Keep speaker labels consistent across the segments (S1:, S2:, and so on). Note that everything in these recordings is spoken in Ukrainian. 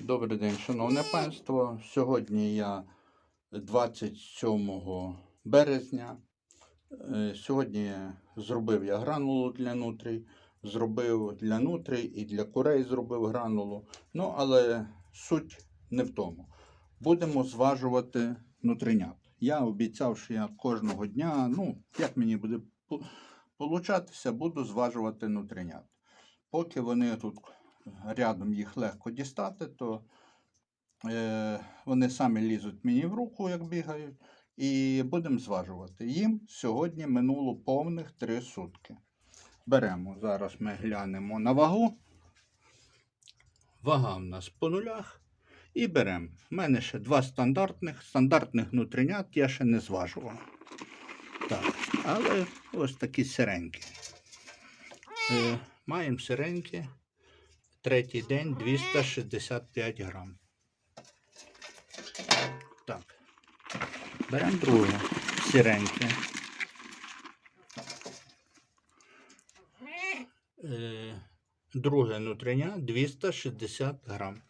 S1: Добрий день, шановне панство. Сьогодні я 27 березня. Е, Сьогодні зробив я гранулу для нутрій, зробив для нутрій і для курей зробив гранулу. Ну, але суть не в тому. Будемо зважувати нутринят. Я обіцяв, що я кожного дня, ну, як мені буде получатися, буду зважувати нутринят. Поки вони тут рядом їх легко дістати, то е, вони самі лізуть мені в руку, як бігають, і будемо зважувати. Їм сьогодні минуло повних 3 сутки. Беремо, зараз ми глянемо на вагу. Вага в нас по нулях. І беремо. У мене ще два стандартних. Стандартних внутрінят я ще не зважував. Так, але ось такі сиренькі. Е, маємо сиренькі. Третій день 265 грам. Так. Беремо друге сіреньке. Е, друге нутриня 260 грам.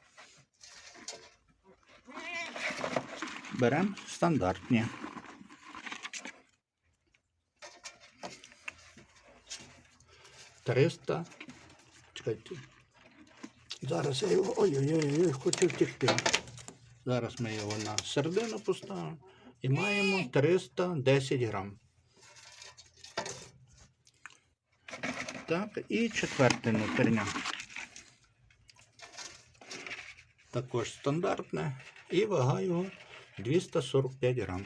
S1: Беремо стандартні. Триста. Чекайте. Зараз я його. Ой-ой-ой, хочу втекти. Зараз ми його на середину поставимо і маємо 310 грам. Так, і четверте нутрення. Також стандартне. І вага його 245 грам.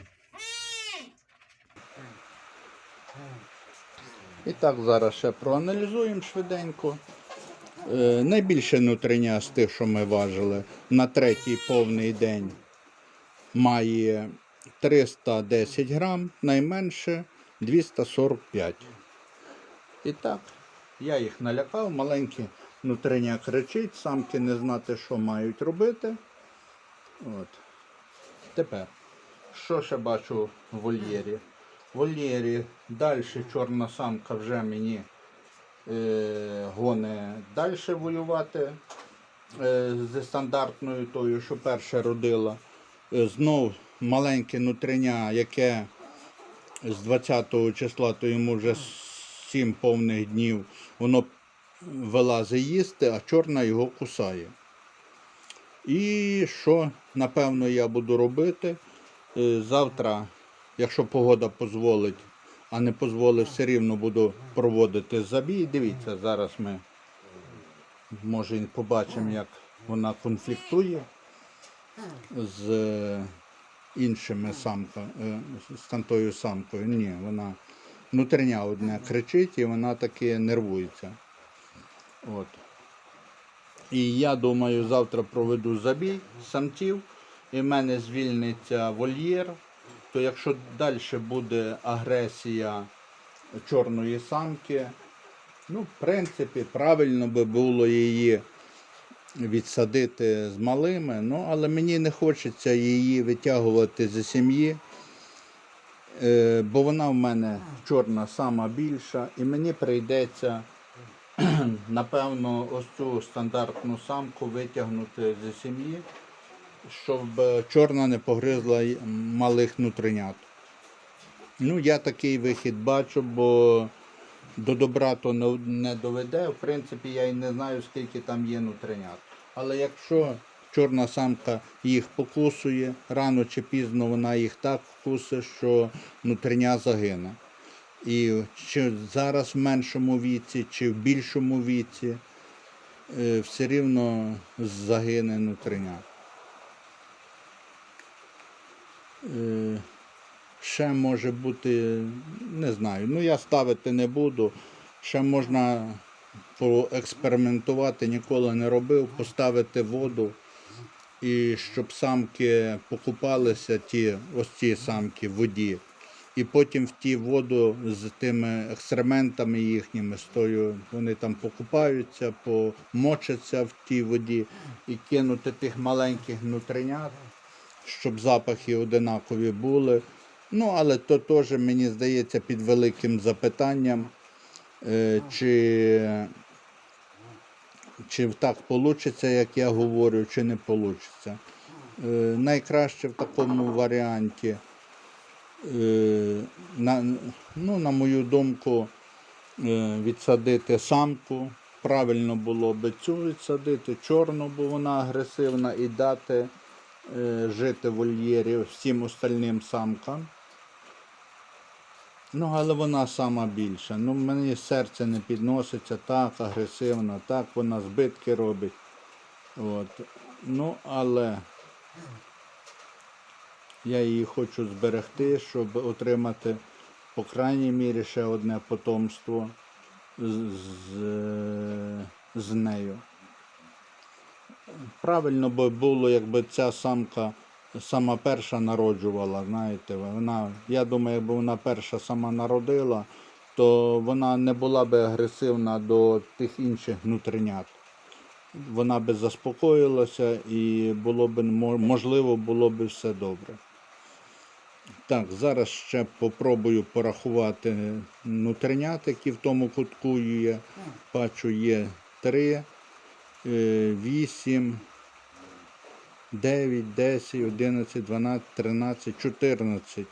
S1: І так, зараз ще проаналізуємо швиденько. Е, найбільше нутриня з тих, що ми важили, на третій повний день має 310 грам, найменше 245. І так, я їх налякав, маленькі нутриня кричить, самки не знати, що мають робити. От. Тепер, що ще бачу в вольєрі? В вольєрі далі чорна самка вже мені е, гоне далі воювати е, зі стандартною тою, що перше родила. Е, знов маленьке нутриня, яке з 20 числа, то йому вже 7 повних днів, воно вилазить їсти, а чорна його кусає. І що, напевно, я буду робити? Завтра, якщо погода дозволить, а не дозволить, все рівно буду проводити забій. Дивіться, зараз ми може побачимо, як вона конфліктує з е, іншими самками, з тантою самкою. Ні, вона внутрішня одне кричить і вона таки нервується. От. І я думаю, завтра проведу забій самців, і в мене звільниться вольєр. То якщо далі буде агресія чорної самки, ну, в принципі, правильно би було її відсадити з малими, ну, але мені не хочеться її витягувати зі сім'ї, е, бо вона в мене чорна сама більша, і мені прийдеться напевно, ось цю стандартну самку витягнути зі сім'ї, щоб е, чорна не погризла малих нутринят. Ну, я такий вихід бачу, бо до добра то не, доведе. В принципі, я і не знаю, скільки там є нутринят. Але якщо чорна самка їх покусує, рано чи пізно вона їх так вкусить, що нутриня загине. І чи зараз в меншому віці, чи в більшому віці, е, все рівно загине нутриня. Е, Ще може бути, не знаю, ну я ставити не буду. Ще можна поекспериментувати, ніколи не робив, поставити воду і щоб самки покупалися, ті, ось ці самки в воді. І потім в ті воду з тими екскрементами їхніми стою, вони там покупаються, помочаться в тій воді і кинути тих маленьких нутринят, щоб запахи одинакові були. Ну, але то теж, мені здається, під великим запитанням, е, чи чи так вийде, як я говорю, чи не вийде. Найкраще в такому варіанті, е, на, ну, на мою думку, е, відсадити самку. Правильно було би цю відсадити, чорну, бо вона агресивна, і дати жити в вольєрі всім остальним самкам. Ну, але вона сама більша. Ну, мені серце не підноситься так агресивно, так вона збитки робить. От. Ну, але я її хочу зберегти, щоб отримати, по крайній мірі, ще одне потомство з, з, з нею. Правильно би було, якби ця самка сама перша народжувала, знаєте, вона, я думаю, якби вона перша сама народила, то вона не була би агресивна до тих інших внутрінят. Вона би заспокоїлася і було б можливо було б все добре. Так, зараз ще попробую порахувати нутринят, які в тому кутку є. Бачу, є 3, 8, 9, 10, 11, 12, 13, 14.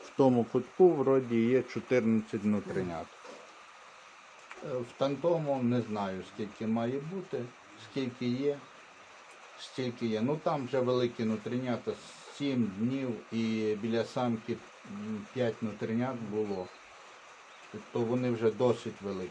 S1: В тому кутку вроді є 14 нутринят. Е, В тантому не знаю, скільки має бути, скільки є, стільки є. Ну там вже великі нутринята, 7 днів і біля самки 5 нутринят було. То вони вже досить великі.